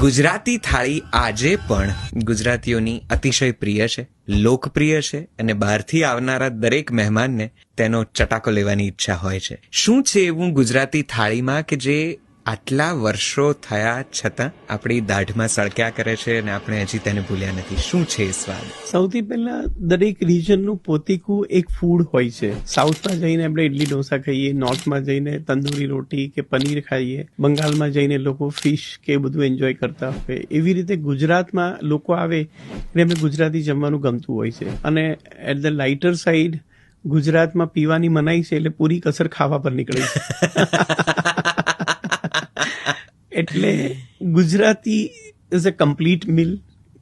ગુજરાતી થાળી આજે પણ ગુજરાતીઓની અતિશય પ્રિય છે, લોકપ્રિય છે અને બહારથી આવનારા દરેક મહેમાનને તેનો ચટાકો લેવાની ઈચ્છા હોય છે. શું છે એવું ગુજરાતી થાળીમાં કે જે આટલા વર્ષો થયા છતાં આપણી દાઢમાં સળક્યા કરે છે અને આપણે હજી તેને ભૂલ્યા નથી. શું છે એ સ્વાદ સૌથી પહેલા દરેક રિજનનું પોતીકું એક ફૂડ હોય છે. સાઉથમાં જઈને આપણે ઇડલી ઢોસા ખાઈએ નોર્થમાં જઈને તંદૂરી રોટી કે પનીર ખાઈએ બંગાળમાં જઈને લોકો ફિશ કે બધું એન્જોય કરતા હોય. એવી રીતે ગુજરાતમાં લોકો આવે એટલે એમને ગુજરાતી જમવાનું ગમતું હોય છે. અને એટ ધ લાઇટર સાઈડ ગુજરાતમાં પીવાની મનાઈ છે એટલે પૂરી કસર ખાવા પર નીકળે છે. એટલે Gujarati is a complete meal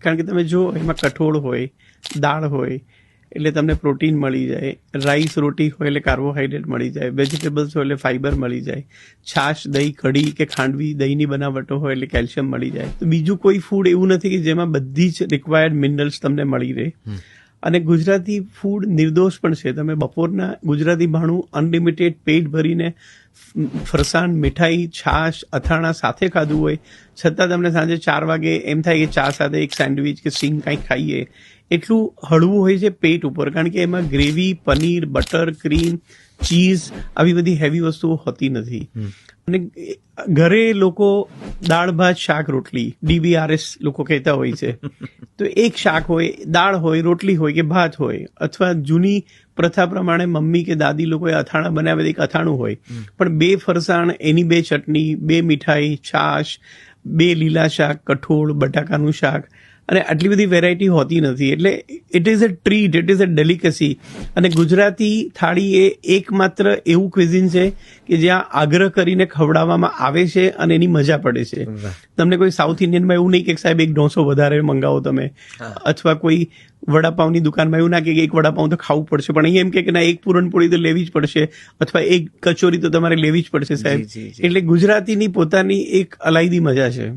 કારણ કે તમે જો એમાં કઠોળ હોય, દાળ હોય, એટલે તમને પ્રોટીન મળી જાય રાઈસ રોટી હોય એટલે કાર્બોહાઈડ્રેટ મળી જાય વેજીટેબલ્સ હોય એટલે ફાઈબર મળી જાય, છાશ, દહીં, કઢી કે ખાંડવી, દહીંની બનાવટો હોય એટલે કેલ્શિયમ મળી જાય. તો બીજું કોઈ ફૂડ એવું નથી કે જેમાં બધી જ રિક્વાયર્ડ મિનરલ્સ તમને મળી રહે. અને ગુજરાતી ફૂડ નિર્દોષ પણ છે. તમે બપોરના ગુજરાતી ભાણું અનલિમિટેડ પેટ ભરીને ફરસાણ, મીઠાઈ, છાશ, અથાણા સાથે ખાધું હોય, છતાં તમને સાંજે ચાર વાગે એમ થાય કે ચા સાથે એક સેન્ડવિચ કે સિંગ કંઈક ખાઈએ એટલું હળવું હોય છે પેટ ઉપર કારણ કે એમાં gravy paneer butter cream cheese આવી બધી હેવી વસ્તુઓ હોતી નથી. અને ઘરે લોકો દાળ ભાત શાક રોટલી ડીવીઆરએસ લોકો કહેતા હોય છે. તો એક શાક હોય દાળ હોય રોટલી હોય કે ભાત હોય અથવા જૂની પ્રથા પ્રમાણે મમ્મી કે દાદી લોકોએ અથાણા બનાવ્યા એક અથાણું હોય. પણ બે ફરસાણ એની બે ચટણી બે મીઠાઈ છાશ બે લીલા શાક કઠોળ બટાકાનું શાક અને આટલી બધી વેરાયટી હોતી નથી. એટલે it is a treat it is a delicacy અને ગુજરાતી થાળી એ એકમાત્ર એવું ક્વિઝિન છે કે જ્યાં આગ્રહ કરીને ખવડાવવામાં આવે છે અને એની મજા પડે છે. તમને કોઈ સાઉથ ઇન્ડિયનમાં એવું નહીં કે સાહેબ એક ઢોસો વધારે મંગાવો તમે. અથવા કોઈ વડાપાવની દુકાનમાં એવું ના કે એક વડાપાઉ તો ખાવું પડશે. પણ અહીં એમ કે ના એક પૂરણપોળી તો લેવી જ પડશે અથવા એક કચોરી તો તમારે લેવી જ પડશે સાહેબ. એટલે ગુજરાતીની પોતાની એક અલાયદી મજા છે.